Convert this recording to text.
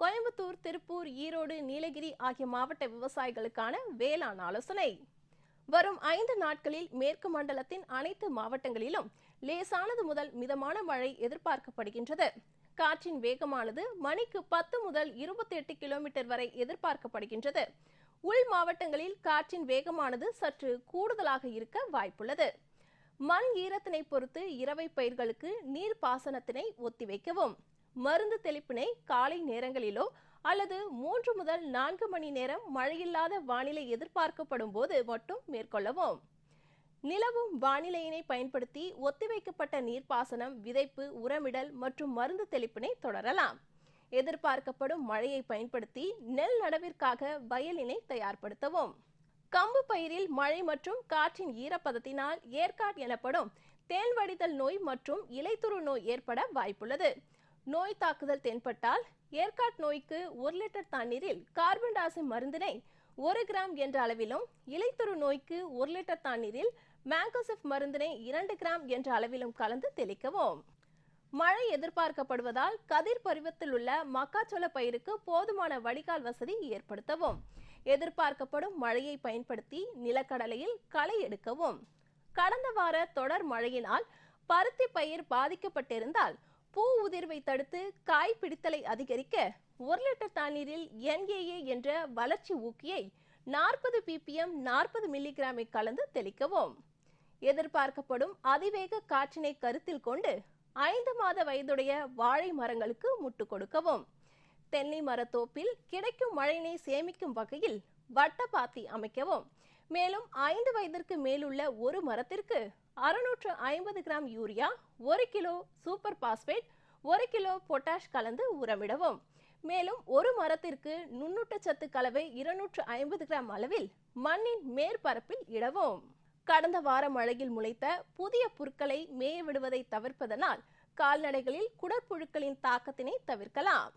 கோயம்புத்தூர் திருப்பூர் ஈரோடு நீலகிரி ஆகிய மாவட்ட விவசாயிகளுக்கான வேளாண் ஆலோசனை. வரும் ஐந்து நாட்களில் மேற்கு மண்டலத்தின் அனைத்து மாவட்டங்களிலும் லேசானது முதல் மிதமான மழை எதிர்பார்க்கப்படுகின்றது. காற்றின் வேகமானது மணிக்கு பத்து முதல் இருபத்தி எட்டு கிலோமீட்டர் வரை எதிர்பார்க்கப்படுகின்றது. உள் மாவட்டங்களில் காற்றின் வேகமானது சற்று கூடுதலாக இருக்க வாய்ப்புள்ளது. மண் ஈரத்தினை பொறுத்து இரவை பயிர்களுக்கு நீர் பாசனத்தினை ஒத்திவைக்கவும். மருந்து தெளிப்பினை காலை நேரங்களிலோ அல்லது மூன்று முதல் நான்கு மணி நேரம் மழையில்லாத வானிலை எதிர்பார்க்கப்படும் போது மட்டும் மேற்கொள்ளவும். நிலவும் வானிலையினை பயன்படுத்தி ஒத்திவைக்கப்பட்ட நீர்ப்பாசனம் விதைப்பு உரமிடல் மற்றும் மருந்து தெளிப்பினை தொடரலாம். எதிர்பார்க்கப்படும் மழையை பயன்படுத்தி நெல் நடவிற்காக வயலினை தயார்படுத்தவும். கம்பு பயிரில் மழை மற்றும் காற்றின் ஈரப்பதத்தினால் ஏற்காட் எனப்படும் தேன் வடிதல் நோய் மற்றும் இலைத்துரு நோய் ஏற்பட வாய்ப்புள்ளது. நோய் தாக்குதல் தென்பட்டால் ஏற்காட் நோய்க்கு ஒரு லிட்டர் தண்ணீரில் கார்பன் டை ஆக்சைடு மருந்தினை ஒரு கிராம் என்ற அளவிலும் இலைத்தொரு நோய்க்கு ஒரு லிட்டர் தண்ணீரில் மேங்கோசிப் மருந்தினை இரண்டு கிராம் என்ற அளவிலும் கலந்து தெளிக்கவும். மழை எதிர்பார்க்கப்படுவதால் கதிர் பருவத்தில் உள்ள மக்காச்சோள பயிருக்கு போதுமான வடிகால் வசதி ஏற்படுத்தவும். எதிர்பார்க்கப்படும் மழையை பயன்படுத்தி நிலக்கடலையில் களை எடுக்கவும். கடந்த வார தொடர் மழையினால் பருத்தி பயிர் பாதிக்கப்பட்டிருந்தால் பூ உதிர்வை தடுத்து காய் பிடித்தலை அதிகரிக்க ஒரு லிட்டர் தண்ணீரில் என்ஏஏ என்ற வளர்ச்சி ஊக்கியை நாற்பது பிபிஎம் நாற்பது மில்லிகிராமை கலந்து தெளிக்கவும். எதிர்பார்க்கப்படும் அதிவேக காற்றினை கருத்தில் கொண்டு ஐந்து மாத வயதுடைய வாழை மரங்களுக்கு முட்டு கொடுக்கவும். தென்னை மரத்தோப்பில் கிடைக்கும் மழையினை சேமிக்கும் வகையில் வட்டப்பாத்தி அமைக்கவும். மேலும் ஐந்து வயதிற்கு மேலுள்ள ஒரு மரத்திற்கு அறுநூற்று ஐம்பது கிராம் யூரியா ஒரு கிலோ சூப்பர் பாஸ்பேட் ஒரு கிலோ பொட்டாஷ் கலந்து உரமிடவும் மேலும் ஒரு மரத்திற்கு நுண்ணூட்டச்சத்து கலவை இருநூற்று ஐம்பது கிராம் அளவில் மண்ணின் மேற்பரப்பில் இடவும். கடந்த வார மழையில் முளைத்த புதிய புற்களை மேய விடுவதை தவிர்ப்பதனால் கால்நடைகளில் குடற்புழுக்களின் தாக்கத்தினை தவிர்க்கலாம்.